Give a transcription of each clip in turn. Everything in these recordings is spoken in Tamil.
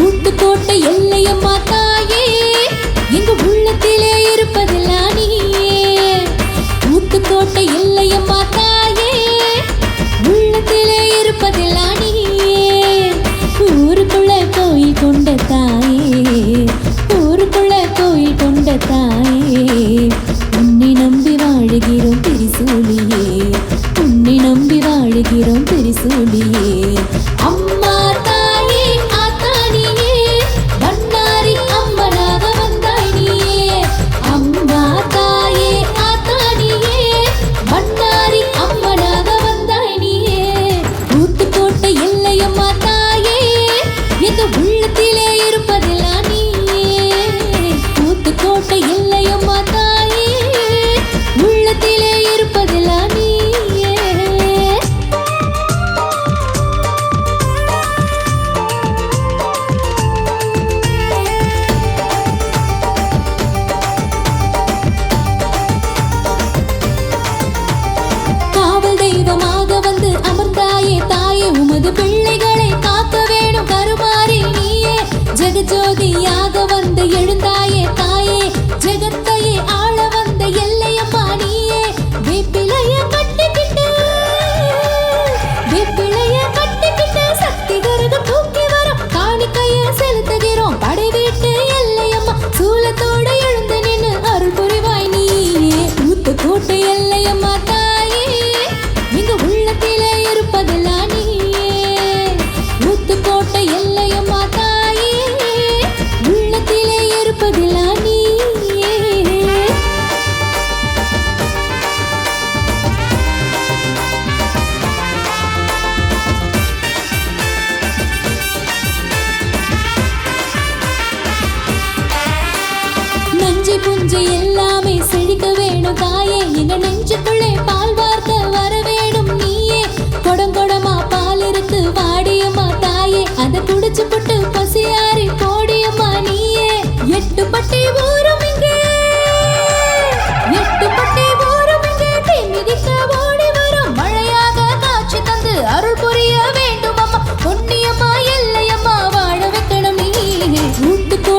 ஊத்துக்கோட்டை எல்லையம்மா Deep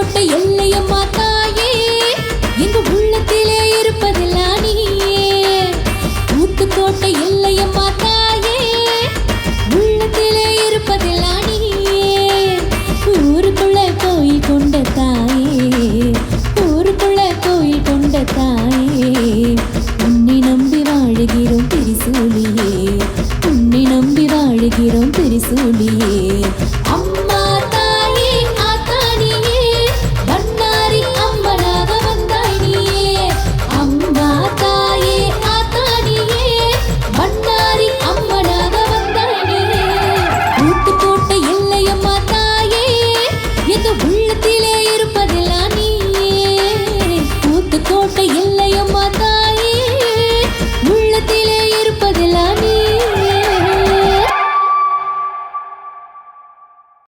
போட்ட எல்லையம்மா தாயே எங்க உள்ளத்திலே இருப்பதெல்லாம் நீயே. ஊத்து போட்ட எல்லைய